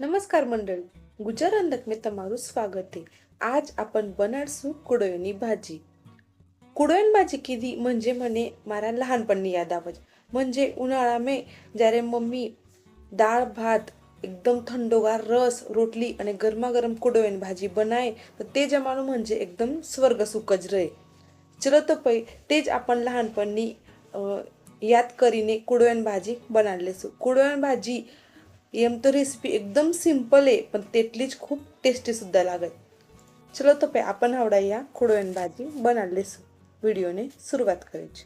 નમસ્કાર મંડળ ગુજર અંધકમાં તમારું સ્વાગત છે આજ आपण બનાડશું કુડોયની ભાજી કુડોયની ભાજી કીધી म्हणजे મને મારા લહાનપણની યાદ આવે છે म्हणजे ઉનાળામાં જ્યારે મમ્મી દાળ ભાત એકદમ થંડોગાર રસ રોટલી અને ગરમા ગરમ કુડોયની ભાજી બનાવે તો તે જમાનું म्हणजे एकदम સ્વર્ગ સુખ જ રહે ચલો તો પછી તે જ आपण લહાનપણની અ, યાદ કરીને કુડોયની ભાજી બનાવી લેશું કુડોયની ભાજી एम तर रेसिपी एकदम सिंपल आहे पण तेटलीच खूप टेस्टीसुद्धा लागत चलो तर पे आपण आवडा या खोडव्यान भाजी बनाडलीस व्हिडिओने सुरुवात करायची.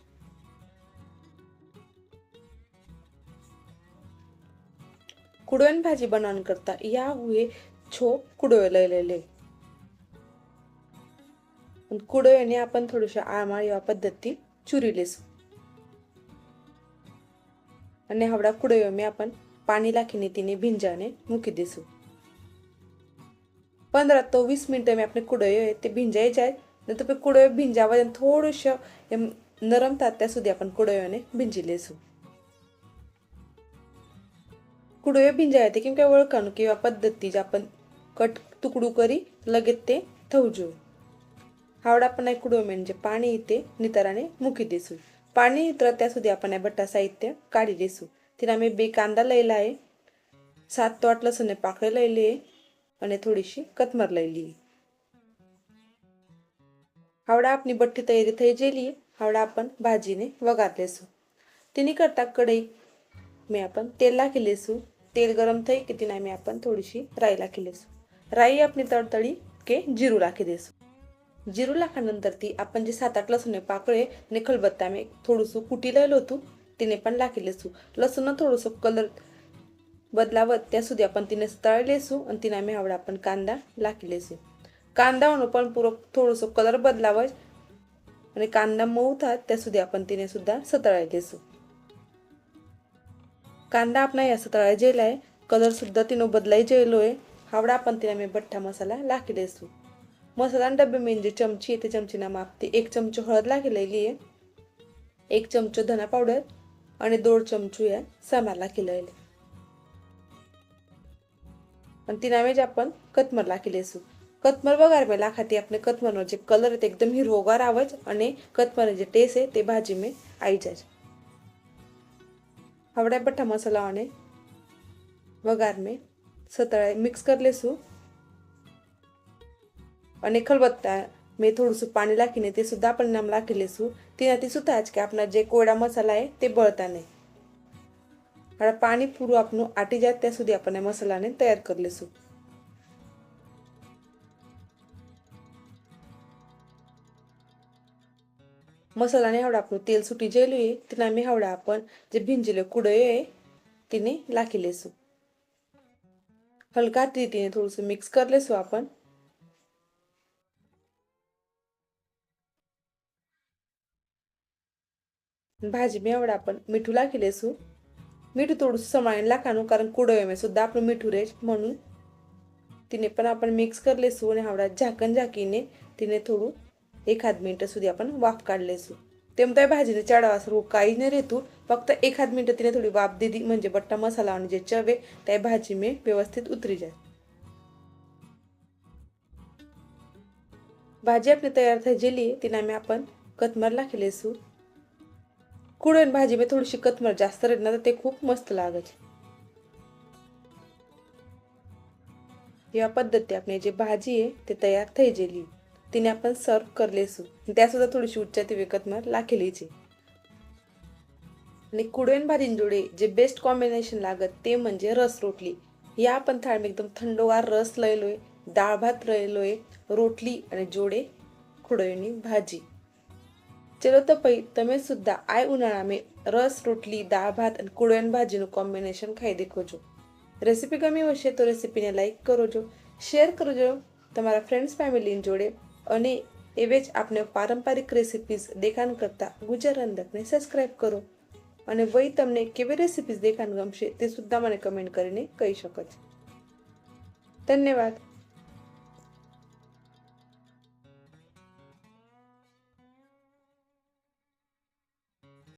कुडव्यान भाजी बनवण्याकरता या हुए छो कुडवलेले कुडव्याने आपण थोडीशा आळमाळ या पद्धती चुरीलेस आणि हावडा कुडव्या मी आपण પાણી નાખીને તેને ભીંજાને મૂકી દઈશું પંદર તો વીસ મિનિટ એમ આપણે કુડોયો તે ભીંજાઈ જાય, ને તો પછી કુડોયો ભીંજાવા જાય થોડુંશ એમ નરમ થાય ત્યાં સુધી આપણે કુડોયોને ભીંજી લઈશું કુડોયો ભીંજાય તે કેમ કે ઓળખાણું કે એવા પદ્ધતિ જ આપણે કટ તુકડું કરી લગે તે થવું જોઈએ. હાવડા આપણને કુડોમેન જે પાણી તે નિતારાને મૂકી દઈશું પાણી નિતરા ત્યાં સુધી આપણને બટા સાહિત્ય કાઢી દઈશું तिला मी बे कांदा लयला आहे. सात तो आठ पाकळे लिहिली आहे आणि थोडीशी कतमर लयली हावडा आपली बठ्ठी तयारी थै जेली हावडा आपण भाजीने वगातलेसू तिने करता कढई. मी आपण तेलला केलेसू. तेल गरम थई की तिने मी आपण थोडीशी राईला केलेसू. राई आपली तडतडी के जिरू लाखी देसू जिरू लाखानंतर ती आपण जे सात आठ लसूण पाकळे आणि खलबत्ता मी थोडंसं कुटी लायलो होतो. तिने पण लाकेले सू. लसूणनं थोडंसं कलर बदलावत त्या सुद्या पण तिने तळले सू. आणि तिने आम्ही आवडा पण कांदा लाकेले सू. कांदा म्हणून पण पुरो थोडंसं कलर बदलावत आणि कांदा मऊतात त्या सुद्या आपण तिने सुद्धा सतळायले सू. कांदा आपण या सतळा जेला आहे कलरसुद्धा तिनं बदलाय जेलो आहे हावडा आपण तिने मी बठ्ठा मसाला लाकेले सू. मसाला डबे म्हणजे चमची आहे येते चमचीना मापते एक चमचे हळद लागलेली आहे एक चमचो धना पावडर आणि दोन चमचो या सामार लाखलेले आणि ती नावेज आपण कतमर लाखी लेसू कतमर वगार में लाखाती આપણે કતમરનો જે કલર તે એકદમ હીરોગાર આવે છે અને કતમરનો જે ટેસ્ટ છે તે ભાજી में આવી જાય છે હવે બઠ્ઠા મસાલાઓને વઘાર મેં સતળાઈ મિક્સ કરી લેશું અને ખલબત્તા मी थोडंसं पाणी लाखीने ते सुद्धा आपण नम लाखिले असू तिने ती सुद्धा आज की आपला जे कोळा मसाला आहे ते बळता नाही. पाणी पुरू आपण आटी जात त्यासुद्धी आपण या मसालाने तयार करले असू मसालाने एवढा आपण तेल सुटी जेलो आहे तिने आम्ही हवडा आपण जे भिंजले कुडय आहे तिने लाखी असू हलका ती तिने थोडंसं मिक्स करले असू आपण. भाजी मेवड आपण मिठूला केलेसू मिठू थोडंसं समाळला खाणू कारण कुडोयमे सुद्धा आपण मिठू रे म्हणून. तिने पण आपण मिक्स करलेसू आणि हावडा झाकण झाकीने तिने थोडू एखाद मिनटं सुधी आपण वाफ काढलेसू तेमताय भाजीने चढावा सर्व काही नाही रेतू फक्त एखाद मिनटं तिने थोडी वाफ दिली म्हणजे बट्टा मसाला आणि जे चवे त्या भाजी मे व्यवस्थित उतरी जाय. भाजी आपली तयार झालेली तिने आम्ही आपण कतमरला केलेसू कुड़न भाजी मी थोडीशी कतमर जास्त राहत ना तर ते खूप मस्त लागत. या पद्धती आपली जी भाजी आहे ते तयार थैजेली तिने आपण सर्व करले लेसू त्या सुद्धा थोडीशी उच्चती विकतमर लाखेली आणि कुडवेन भाजींजोडे जे बेस्ट कॉम्बिनेशन लागत ते म्हणजे रस रोटली. या आपण थाळीमध्ये एकदम थंडोगार रस लयलोय डाळ भात लयलोय रोटली आणि जोडे कुडवेनी भाजी. ચલો તો પછી તમે સુદ્ધા આ ઉનાળામાં રસ, રોટલી, દાળ, ભાત અને કુળવેન ભાજીનું કોમ્બિનેશન ખાઈ દેખો છો. રેસીપી ગમી હશે તો રેસીપીને લાઇક કરો છો શેર કરજો તમારા ફ્રેન્ડ્સ ફેમિલીની જોડે અને એવે જ આપણે પારંપરિક રેસીપીઝ દેખાણ કરતા ગુજરાત અંદકને સબસ્ક્રાઈબ કરો અને વહી તમને કેવી રેસીપીઝ દેખાણ ગમશે તે સુદ્ધા મને કમેન્ટ કરીને કહી શકો છો. ધન્યવાદ.